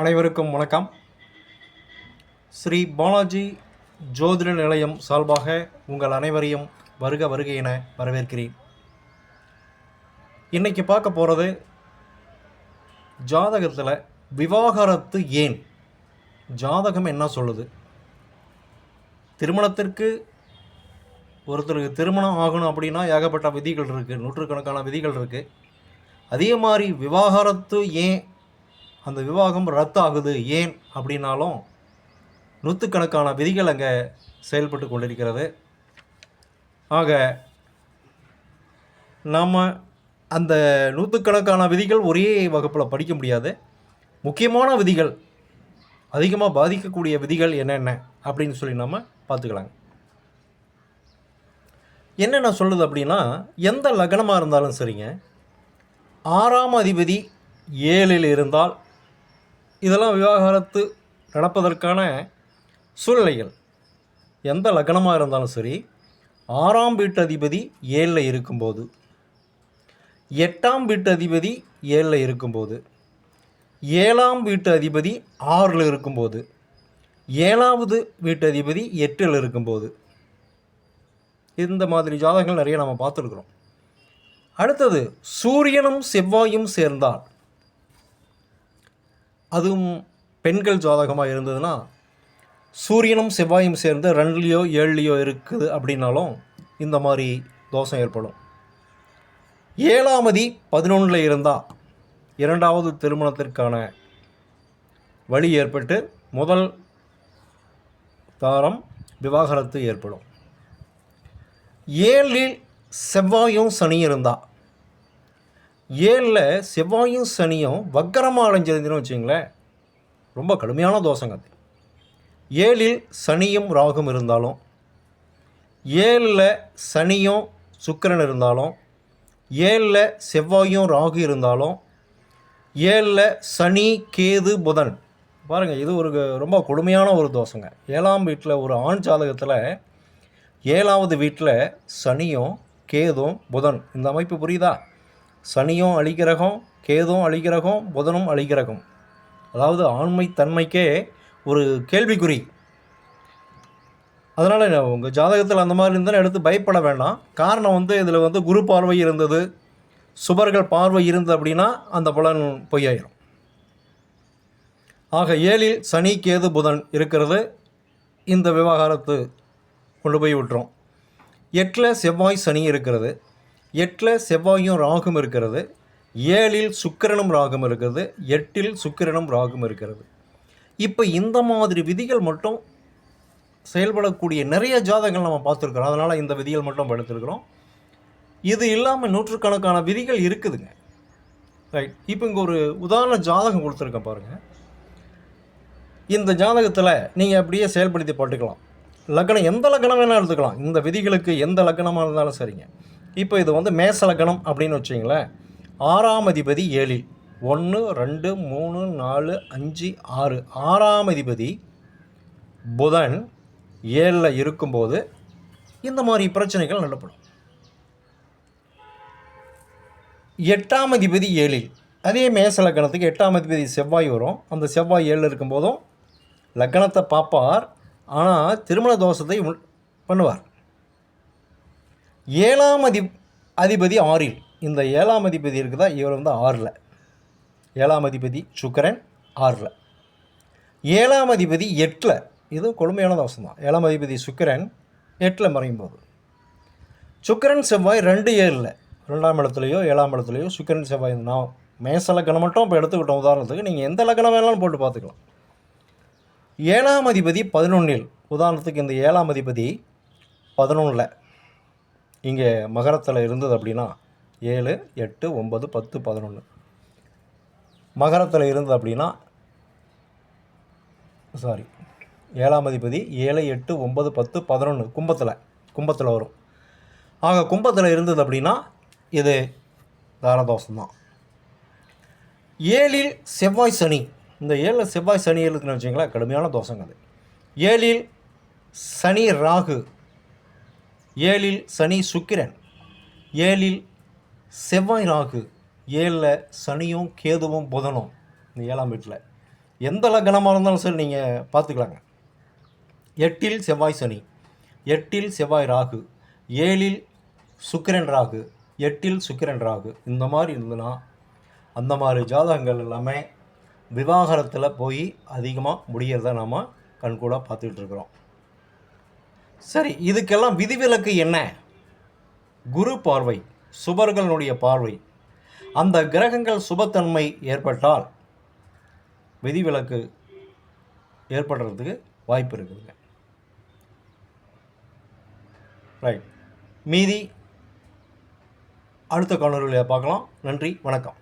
அனைவருக்கும் வணக்கம். ஸ்ரீ பாலாஜி ஜோதிட நிலையம் சார்பாக உங்கள் அனைவரையும் வருக வருக என வரவேற்கிறேன். இன்றைக்கி பார்க்க போகிறது ஜாதகத்தில் விவாகரத்து ஏன்? ஜாதகம் என்ன சொல்லுது? திருமணத்திற்கு ஒருத்தருக்கு திருமணம் ஆகணும் அப்படின்னா ஏகப்பட்ட விதிகள் இருக்குது நூற்றுக்கணக்கான விதிகள் இருக்குது அதே மாதிரி விவாகரத்து ஏன் அந்த விவாகம் ரத்து ஆகுது ஏன் அப்படின்னாலும் நூற்றுக்கணக்கான விதிகள் அங்கே செயல்பட்டு கொண்டிருக்கிறது. ஆக நாம் அந்த நூற்றுக்கணக்கான விதிகள் ஒரே வகுப்பில் படிக்க முடியாது. முக்கியமான விதிகள் அதிகமாக பாதிக்கக்கூடிய விதிகள் என்னென்ன அப்படின்னு சொல்லி நம்ம பார்த்துக்கலாங்க. என்னென்ன சொல்லுது அப்படின்னா எந்த லக்னமாக இருந்தாலும் சரிங்க. ஆறாம் அதிபதி ஏழில் இருந்தால் இதெல்லாம் விவாகரத்து நடப்பதற்கான சூழ்நிலைகள். எந்த லக்னமாக இருந்தாலும் சரி ஆறாம் வீட்டு அதிபதி ஏழில் இருக்கும்போது எட்டாம் வீட்டு அதிபதி ஏழில் இருக்கும்போது ஏழாம் வீட்டு அதிபதி ஆறில் இருக்கும்போது ஏழாவது வீட்டு அதிபதி எட்டில் இருக்கும்போது. இந்த மாதிரி ஜாதகங்கள் நிறைய நம்ம பார்த்துருக்குறோம். அடுத்தது சூரியனும் செவ்வாயும் சேர்ந்தால் அதுவும் பெண்கள் ஜாதகமாக இருந்ததுன்னா சூரியனும் செவ்வாயும் சேர்ந்து ரெண்டுலேயோ ஏழுலேயோ இருக்குது அப்படின்னாலும் இந்த மாதிரி தோஷம் ஏற்படும். ஏழாமதி பதினொன்றில் இருந்தால் இரண்டாவது திருமணத்திற்கான வழி ஏற்பட்டு முதல் தாரம் விவாகரத்து ஏற்படும். ஏழில் செவ்வாயும் சனி இருந்தால் ஏழில் செவ்வாயும் சனியும் வக்கரமாக அடைஞ்சிருந்துன்னு வச்சுங்களேன் ரொம்ப கடுமையான தோஷங்க அது. ஏழில் சனியும் ராகும் இருந்தாலும் ஏழில் சனியும் சுக்கிரன் இருந்தாலும் ஏழில் செவ்வாயும் ராகு இருந்தாலும் ஏழில் சனி கேது புதன் பாருங்கள் இது ஒரு ரொம்ப கொடுமையான ஒரு தோஷங்க. ஏழாம் வீட்டில் ஒரு ஆண் ஜாதகத்தில் ஏழாவது வீட்டில் சனியும் கேதும் புதன் இந்த அமைப்பு புரியுதா? சனியும் அழிகிரகம் கேதும் அழிகிரகம் புதனும் அழிகிரகம். அதாவது ஆண்மை தன்மைக்கே ஒரு கேள்விக்குறி. அதனால் உங்கள் ஜாதகத்தில் அந்த மாதிரி இருந்தால் எடுத்து பயப்பட வேண்டாம். காரணம் வந்து இதில் வந்து குரு பார்வை இருந்தது. சுபர்கள் பார்வை இருந்தது அப்படின்னா அந்த பலன் பொய்யாயிரும். ஆக ஏழில் சனி கேது புதன் இருக்கிறது. இந்த விவகாரத்து கொண்டு போய் விட்டுரும். எட்டில் செவ்வாய் சனி இருக்கிறது. எட்டில் செவ்வாயும் ராகும் இருக்கிறது. ஏழில் சுக்கிரனும் ராகும் இருக்கிறது எட்டில் சுக்கிரனும் ராகும் இருக்கிறது. இப்போ இந்த மாதிரி விதிகள் மட்டும் செயல்படக்கூடிய நிறைய ஜாதகங்கள் நம்ம பார்த்துருக்குறோம். அதனால் இந்த விதிகள் மட்டும் படுத்திருக்கிறோம். இது இல்லாமல் நூற்றுக்கணக்கான விதிகள் இருக்குதுங்க. ரைட் இப்போ இங்கே ஒரு உதாரண ஜாதகம் கொடுத்துருக்கேன் பாருங்கள் இந்த ஜாதகத்தில் நீங்கள் அப்படியே செயல்படுத்தி போட்டுக்கலாம் லக்னம் எந்த லக்னம் வேணால் எடுத்துக்கலாம். இந்த விதிகளுக்கு எந்த லக்னமாக இருந்தாலும் சரிங்க. இப்போ இது வந்து மேசலக்கணம் அப்படின்னு வச்சிங்களேன். ஆறாம் அதிபதி ஏழில். ஒன்று ரெண்டு மூணு நாலு அஞ்சு ஆறு. ஆறாம் அதிபதி புதன் ஏழில் இருக்கும்போது இந்த மாதிரி பிரச்சனைகள் நடப்படும். எட்டாம் அதிபதி ஏழில். அதே மேச லக்கணத்துக்கு எட்டாம் அதிபதி செவ்வாய் வரும். அந்த செவ்வாய் ஏழில் இருக்கும்போதும் லக்கணத்தை பார்ப்பார். ஆனால் திருமண தோஷத்தை உள்- பண்ணுவார். ஏழாம் அதி அதிபதி ஆறில். இந்த ஏழாம் அதிபதி இருக்குதா? இவர் வந்து ஆறில். ஏழாம் அதிபதி சுக்கரன் ஆறில். ஏழாம் அதிபதி எட்டில். இது கொடுமையான தோஷம் தான் ஏழாம் அதிபதி சுக்கரன் எட்டில் மறையும் போது. சுக்கரன் செவ்வாய் ரெண்டு ஏழில். ரெண்டாம் இடத்துலையோ ஏழாம் இடத்துலையோ சுக்கரன் செவ்வாய் நான் மேச லக்கணம் மட்டும் இப்போ எடுத்துக்கிட்டோம். உதாரணத்துக்கு நீங்கள் எந்த லக்கணம் வேணாலும் போட்டு பார்த்துக்கலாம். ஏழாம் அதிபதி பதினொன்றில் உதாரணத்துக்கு இந்த ஏழாம் அதிபதி பதினொன்றில் இங்கே மகரத்தில் இருந்தது அப்படின்னா ஏழு எட்டு ஒம்பது பத்து பதினொன்று மகரத்தில் இருந்தது அப்படின்னா சாரி ஏழாம் அதிபதி ஏழு எட்டு ஒம்பது பத்து பதினொன்று கும்பத்தில் கும்பத்தில் வரும். ஆக கும்பத்தில் இருந்தது அப்படின்னா இது தாரதோஷம்தான் ஏழில் செவ்வாய் சனி. இந்த ஏழில் செவ்வாய் சனி இருக்குன்னு வச்சிங்களேன் கடுமையான தோஷங்க அது ஏழில் சனி ராகு ஏழில் சனி சுக்கிரன் ஏழில் செவ்வாய் ராகு ஏழில் சனியும் கேதுவும் புதனும் இந்த ஏழாம் வீட்டில். எந்த லக்னமாக இருந்தாலும் சரி நீங்கள் பார்த்துக்கலாங்க. எட்டில் செவ்வாய் சனி எட்டில் செவ்வாய் ராகு ஏழில் சுக்கிரன் ராகு எட்டில் சுக்கிரன் ராகு. இந்த மாதிரி இருந்ததுன்னா அந்த மாதிரி ஜாதகங்கள் எல்லாமே விவாகரத்தில் போய் அதிகமாக முடியறத நாம் கண்கூடாக பார்த்துக்கிட்டு இருக்கிறோம். சரி இதுக்கெல்லாம் விதிவிலக்கு என்ன? குரு பார்வை சுபர்களுடைய பார்வை. அந்த கிரகங்கள் சுபத்தன்மை ஏற்பட்டால் விதிவிலக்கு ஏற்படுறதுக்கு வாய்ப்பு இருக்குதுங்க. ரைட் மீதி அடுத்த காணொலியில் பார்க்கலாம். நன்றி வணக்கம்.